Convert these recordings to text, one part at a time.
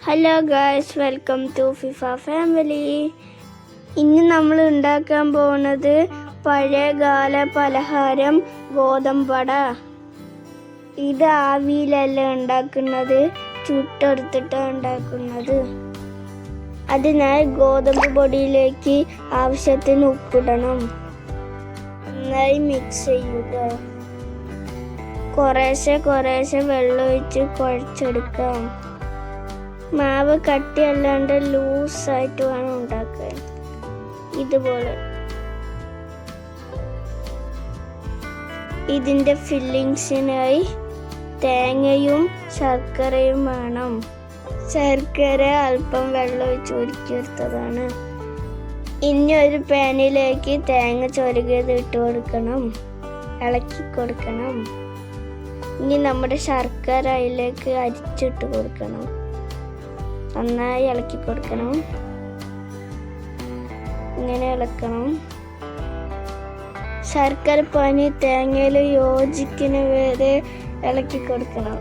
Hello guys welcome to FIFA family ഇന്ന് നമ്മൾ ഉണ്ടാക്കാൻ പോകുന്നത് പഴയകാല പലഹാരം ഗോതമ്പട. ഇത് ആവിയിലല്ല ഉണ്ടാക്കുന്നത്? ചുട്ടെടുത്തിട്ടാണ് ഉണ്ടാക്കുന്നത്. അതിനായി ഗോതമ്പ് പൊടിയിലേക്ക് ആവശ്യത്തിന് ഉപ്പിടണം. നന്നായി മിക്സ് ചെയ്യുക. കുറേശ്ശെ കുറേശ്ശെ വെള്ളം ഒഴിച്ച് കുഴച്ചെടുക്കാം. മാവ് കട്ടിയല്ലാണ്ട് ലൂസായിട്ട് വേണം ഉണ്ടാക്കാൻ. ഇതുപോലെ. ഇതിന്റെ ഫില്ലിങ്സിനായി തേങ്ങയും ശർക്കരയും വേണം. ശർക്കര അല്പം വെള്ളം ഒഴിച്ച് ഒരുക്കിയെടുത്തതാണ് ഇനി ഒരു പാനിലേക്ക് തേങ്ങ ചൊരുകിയത് ഇട്ട് കൊടുക്കണം. ഇളക്കി കൊടുക്കണം. ഇനി നമ്മുടെ ശർക്കര അതിലേക്ക് അരിച്ചിട്ട് കൊടുക്കണം. നന്നായി ഇളക്കി കൊടുക്കണം. ഇങ്ങനെ ഇളക്കണം. ശർക്കര പനി തേങ്ങയിൽ യോജിക്കുന്ന വരെ ഇളക്കി കൊടുക്കണം.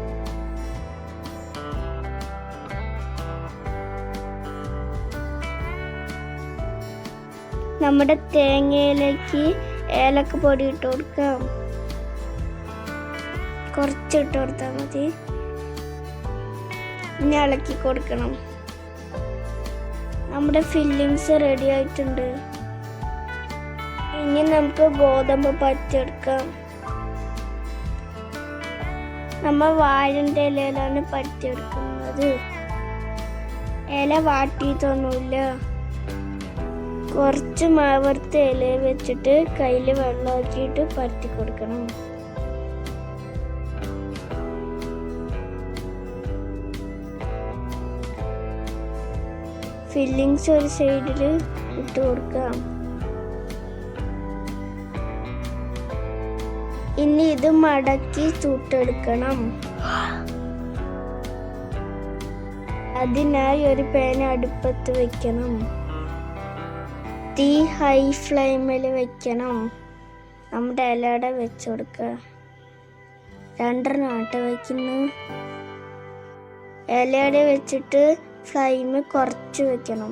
നമ്മുടെ തേങ്ങയിലേക്ക് ഏലക്ക പൊടി ഇട്ട് കൊടുക്കാം. കുറച്ച് ഇട്ട് കൊടുത്താൽ മതി. ഇനി ഇളക്കി കൊടുക്കണം. നമ്മുടെ ഫില്ലിങ്സ് റെഡി ആയിട്ടുണ്ട്. ഇനി നമുക്ക് ഗോതമ്പ് പറ്റിയെടുക്കാം. നമ്മൾ വാഴന്റെ ഇലയിലാണ് പറ്റിയെടുക്കുന്നത്. ഇല വാട്ടിയിട്ടൊന്നുമില്ല. കുറച്ച് മാവർത്ത് ഇല വെച്ചിട്ട് കയ്യിൽ വെള്ളമാക്കിയിട്ട് പറ്റി കൊടുക്കണം. ഫില്ലിങ്സ് ഒരു സൈഡിൽ ഇട്ട് കൊടുക്കാം ഇനി ഇത് മടക്കി ചൂട്ടെടുക്കണം. അതിനായി ഒരു പേന അടുപ്പത്ത് വെക്കണം. തീ ഹൈ ഫ്ലെയിമിൽ വെക്കണം. നമ്മുടെ ഇലയുടെ വെച്ചുകൊടുക്കുക രണ്ടെണ്ണം ആട്ട വയ്ക്കുന്നു ഇലയുടെ വെച്ചിട്ട് ഫ്ലെയിം കുറച്ച് വെക്കണം.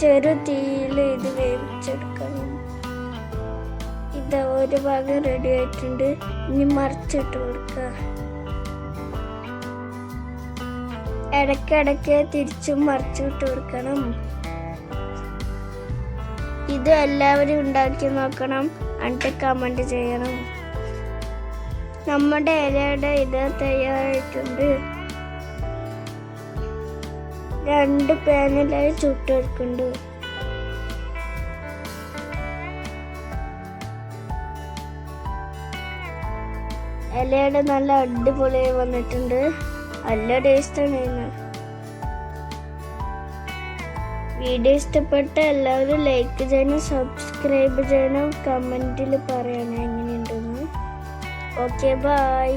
ചെറു തീയിൽ ഇത് വേവിച്ചെടുക്കണം. ഇത് ഒരു ഭാഗം റെഡി ആയിട്ടുണ്ട്. ഇനി മറിച്ചിട്ട് കൊടുക്കുക ഇടയ്ക്കിടയ്ക്ക് തിരിച്ചും മറിച്ചിട്ട് കൊടുക്കണം. ഇത് എല്ലാവരും ഉണ്ടാക്കി നോക്കണം. എന്നിട്ട് കമന്റ് ചെയ്യണം. നമ്മുടെ ഇലയുടെ ഇത് തയ്യാറായിട്ടുണ്ട്. രണ്ട് പാനിലായി ചുട്ടെടുക്കുന്നുണ്ട്. ഇലയുടെ നല്ല അടിപൊളിയായി വന്നിട്ടുണ്ട്. നല്ല ടേസ്റ്റാണ് ഇന്ന്. വീഡിയോ ഇഷ്ടപ്പെട്ട എല്ലാവരും ലൈക്ക് ചെയ്യണം സബ്സ്ക്രൈബ് ചെയ്യണം കമന്റിൽ പറയണം എങ്ങനെയുണ്ടെന്ന്. Okay bye